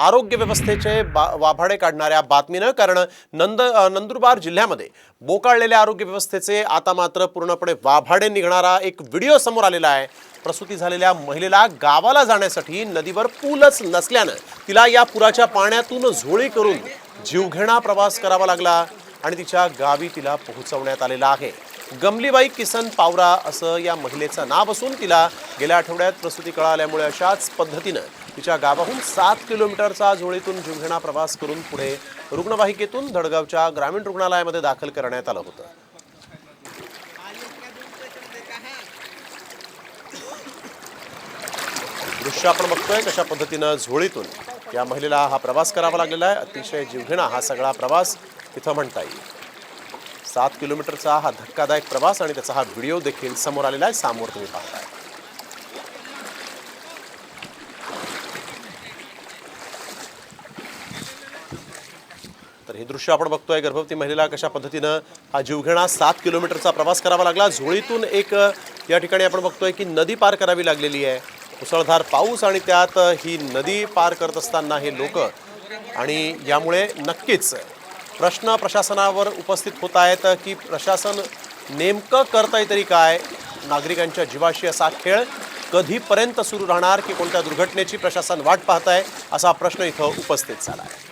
आरोग्य व्यवस्थेचे बा वाभाडे काढणाऱ्या बातमीनं कारण नंद नंदुरबार जिल्ह्यामध्ये बोकाळलेल्या आरोग्य व्यवस्थेचे आता मात्र पूर्णपणे वाभाडे निघणारा एक व्हिडिओ समोर आलेला आहे. प्रसूती झालेल्या महिलेला गावाला जाण्यासाठी नदीवर पूलच नसल्यानं तिला या पुराच्या पाण्यातून झोळी करून जीवघेणा प्रवास करावा लागला आणि तिच्या गावी तिला पोहोचवण्यात आलेला आहे. गमलीबाई किसन पावरा असं या महिलेचं नाव असून तिला गेल्या आठवड्यात प्रसूती कळाल्यामुळे अशाच पद्धतीनं तिच्या गावाहून सात किलोमीटरचा झोळीतून जीवघेणा प्रवास करून पुढे रुग्णवाहिकेतून धडगावच्या ग्रामीण रुग्णालयामध्ये दाखल करण्यात आलं होतं. दृश्य आपण बघतोय कशा पद्धतीनं झोळीतून या महिलेला हा प्रवास करावा लागलेला आहे. अतिशय जीवघेणा हा सगळा प्रवास तिथं म्हणता येईल. सात किलोमीटरचा हा धक्कादायक प्रवास आणि त्याचा हा व्हिडिओ देखील समोर आलेला आहे. समोर तुम्ही पाहताय. तर हे दृश्य आपण बघतोय. गर्भवती महिलेला कशा पद्धतीनं हा जीवघेणा सात किलोमीटरचा प्रवास करावा लागला. झोळीतून एक या ठिकाणी आपण बघतोय की नदी पार करावी लागलेली आहे. मुसळधार पाऊस आणि त्यात ही नदी पार करत असताना हे लोक आणि यामुळे नक्कीच प्रश्न प्रशासनावर उपस्थित होत आहेत की प्रशासन नेमकं करतंय तरी काय? नागरिकांच्या जीवाशी असा खेळ कधीपर्यंत सुरू राहणार की कोणत्या दुर्घटनेची प्रशासन वाट पाहत आहे असा प्रश्न इथं उपस्थित झाला आहे.